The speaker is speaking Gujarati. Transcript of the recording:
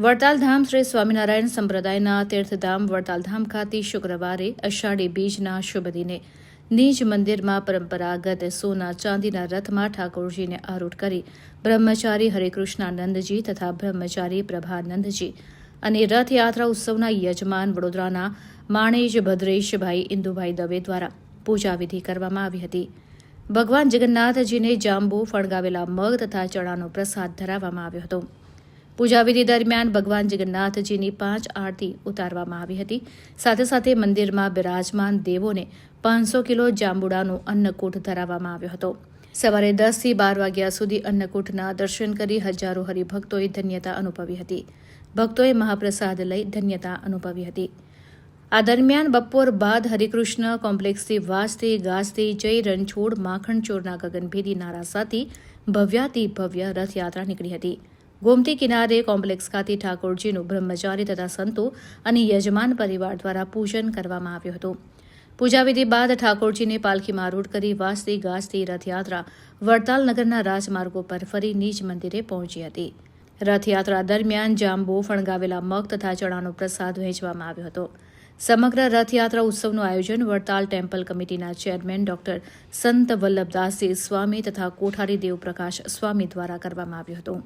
વડતાલ ધામ શ્રી સ્વામિનારાયણ સંપ્રદાયના તીર્થધામ વડતાલધામ ખાતે શુક્રવારે અષાઢી બીજના શુભ દિને નિજ મંદિરમાં પરંપરાગત સોના ચાંદીના રથમાં ઠાકોરજીને આરૂઢ કરી બ્રહ્મચારી હરિકૃષ્ણાનંદજી તથા બ્રહ્મચારી પ્રભાનંદજી અને રથયાત્રા ઉત્સવના યજમાન વડોદરાના માણેજ ભદ્રેશભાઈ ઇન્દુભાઈ દવે દ્વારા પૂજાવિધિ કરવામાં આવી હતી. ભગવાન જગન્નાથજીને જાંબુ ફણગાવેલા મગ તથા ચણાનો પ્રસાદ ધરાવવામાં આવ્યો હતો. પૂજાવિધિ દરમિયાન ભગવાન જગન્નાથજીની પાંચ આરતી ઉતારવામાં આવી હતી. સાથે સાથે મંદિરમાં બિરાજમાન દેવોને પાંચસો કિલો જાંબુડાનું અન્નકૂટ ધરાવવામાં આવ્યો હતો. સવારે દસથી બાર વાગ્યા સુધી અન્નકૂટના દર્શન કરી હજારો હરિભક્તોએ ધન્યતા અનુભવી હતી. ભક્તોએ મહાપ્રસાદ લઈ ધન્યતા અનુભવી હતી. આ દરમિયાન બપોર બાદ હરિકૃષ્ણ કોમ્પ્લેક્સથી વાજતે ગાજતે જય રણછોડ માખણ ચોરના ગગનભેદી નારા સાથે ભવ્યાતિ ભવ્ય રથયાત્રા નીકળી હતી. ગોમતી કિનારે કોમ્પ્લેક્સ ખાતે ઠાકોરજીનું બ્રહ્મચારી તથા સંતો અને યજમાન પરિવાર દ્વારા પૂજન કરવામાં આવ્યું હતું. પૂજાવિધિ બાદ ઠાકોરજીને પાલખીમાં આરૂઢ કરી વાસતી ગાજતી રથયાત્રા વડતાલ નગરના રાજમાર્ગો પર ફરી નીચ મંદિરે પહોંચી હતી. રથયાત્રા દરમિયાન જાંબુ, ફણગાવેલા મગ તથા ચણાનો પ્રસાદ વહેંચવામાં આવ્યો હતો. સમગ્ર રથયાત્રા ઉત્સવનું આયોજન વડતાલ ટેમ્પલ કમિટીના ચેરમેન ડોક્ટર સંત વલ્લભદાસજી સ્વામી તથા કોઠારી દેવપ્રકાશ સ્વામી દ્વારા કરવામાં આવ્યું હતું.